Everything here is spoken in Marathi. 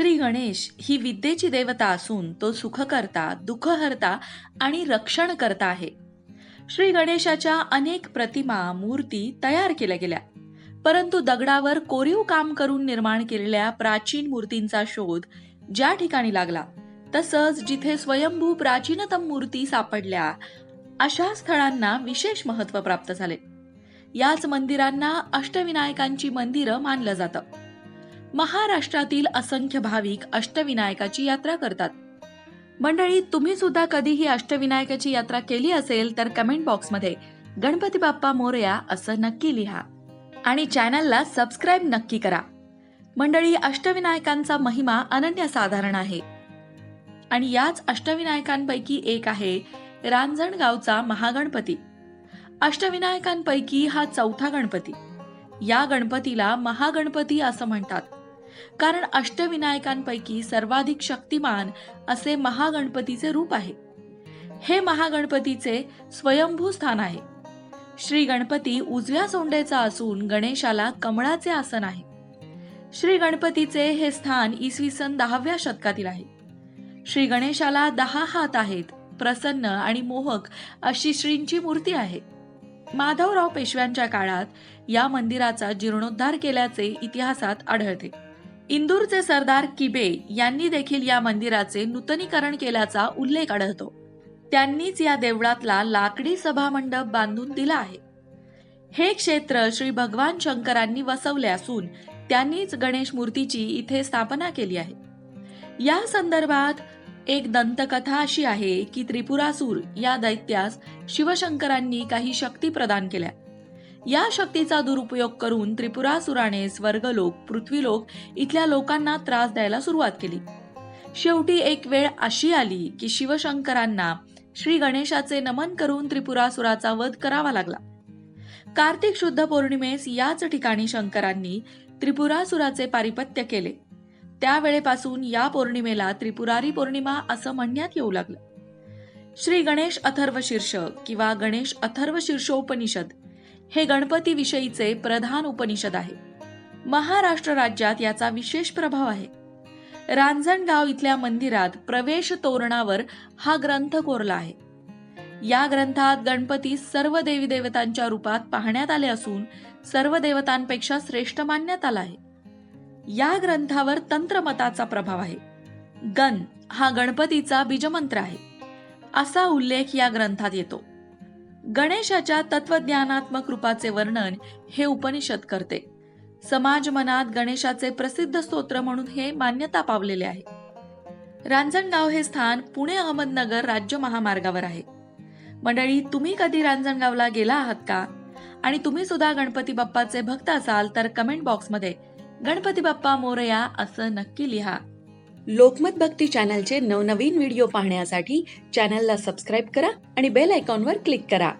श्री गणेश ही विद्येची देवता असून तो सुखकर्ता दुःखहर्ता आणि रक्षण करता आहे. श्री गणेशाच्या अनेक प्रतिमा मूर्ती तयार केल्या गेल्या. परंतु दगडावर कोरीव काम करून निर्माण केलेल्या प्राचीन मूर्तींचा शोध ज्या ठिकाणी लागला तसंच जिथे स्वयंभू प्राचीनतम मूर्ती सापडल्या अशा स्थळांना विशेष महत्त्व प्राप्त झाले. याच मंदिरांना अष्टविनायकांची मंदिरं मानलं जातं. महाराष्ट्रातील असंख्य भाविक अष्टविनायकाची यात्रा करतात. मंडळी तुम्ही सुद्धा कधी ही अष्टविनायकाची यात्रा केली असेल तर कमेंट बॉक्समध्ये गणपती बाप्पा मोरया असं नक्की लिहा. आणि चॅनलला सबस्क्राईब नक्की करा. मंडळी अष्टविनायकांचा महिमा अनन्यसाधारण आहे. आणि याच अष्टविनायकांपैकी एक आहे रांजणगावचा महागणपती. अष्टविनायकांपैकी हा चौथा गणपती. या गणपतीला महागणपती असं म्हणतात. कारण अष्टविनायकांपैकी सर्वाधिक शक्तिमान असे महागणपतीचे रूप आहे. हे महागणपतीचे स्वयंभू स्थान आहे. श्री गणपती उजव्या सोंडेचा असून गणेशाला कमळाचे आसन आहे. श्री गणपतीचे हे स्थान इसवी सन दहाव्या शतकातील आहे. श्री गणेशाला दहा हात आहेत प्रसन्न आणि मोहक अशी श्रींची मूर्ती आहे. माधवराव पेशव्यांच्या काळात या मंदिराचा जीर्णोद्धार केल्याचे इतिहासात आढळते. इंदूरचे सरदार किबे यांनी देखील या मंदिराचे नूतनीकरण केल्याचा उल्लेख आढळतो. त्यांनीच या देवळातला लाकडी सभामंडप बांधून दिला आहे. हे क्षेत्र श्री भगवान शंकरांनी वसवले असून त्यांनीच गणेश मूर्तीची इथे स्थापना केली आहे. या संदर्भात एक दंतकथा अशी आहे की त्रिपुरासूर या दैत्यास शिवशंकरांनी काही शक्ती प्रदान केल्या. या शक्तीचा दुरुपयोग करून त्रिपुरासुराने स्वर्गलोक पृथ्वीलोक इथल्या लोकांना त्रास द्यायला सुरुवात केली. शेवटी एक वेळ अशी आली की शिवशंकरांना श्री गणेशाचे नमन करून त्रिपुरासुराचा वध करावा लागला. कार्तिक शुद्ध पौर्णिमेस याच ठिकाणी शंकरांनी त्रिपुरासुराचे पारिपत्य केले. त्यावेळेपासून या पौर्णिमेला त्रिपुरारी पौर्णिमा असं म्हणण्यात येऊ लागलं. श्री गणेश अथर्व शीर्ष किंवा गणेश अथर्व शीर्षोपनिषद हे गणपतीविषयीचे प्रधान उपनिषद आहे. महाराष्ट्र राज्यात याचा विशेष प्रभाव आहे. रांजणगाव इथल्या मंदिरात प्रवेश तोरणावर हा ग्रंथ कोरला आहे. या ग्रंथात गणपती सर्व देवी देवतांच्या रूपात पाहण्यात आले असून सर्व देवतांपेक्षा श्रेष्ठ मानण्यात आला आहे. या ग्रंथावर तंत्रमताचा प्रभाव आहे. गण हा गणपतीचा बीजमंत्र आहे. असा उल्लेख या ग्रंथात येतो. गणेशाच्या तत्वज्ञानात्मक रूपाचे वर्णन हे उपनिषद करते. समाज मनात गणेशाचे प्रसिद्ध स्तोत्र म्हणून हे मान्यता पावलेले आहे. रांजणगाव हे स्थान पुणे अहमदनगर राज्य महामार्गावर आहे. मंडळी तुम्ही कधी रांजणगावला गेला आहात का? आणि तुम्ही सुद्धा गणपती बाप्पाचे भक्त असाल तर कमेंट बॉक्समध्ये गणपती बाप्पा मोरया असं नक्की लिहा. लोकमत भक्ती चॅनलचे नवनवीन व्हिडिओ पाहण्यासाठी चॅनलला सबस्क्राईब करा आणि बेल आयकॉनवर क्लिक करा.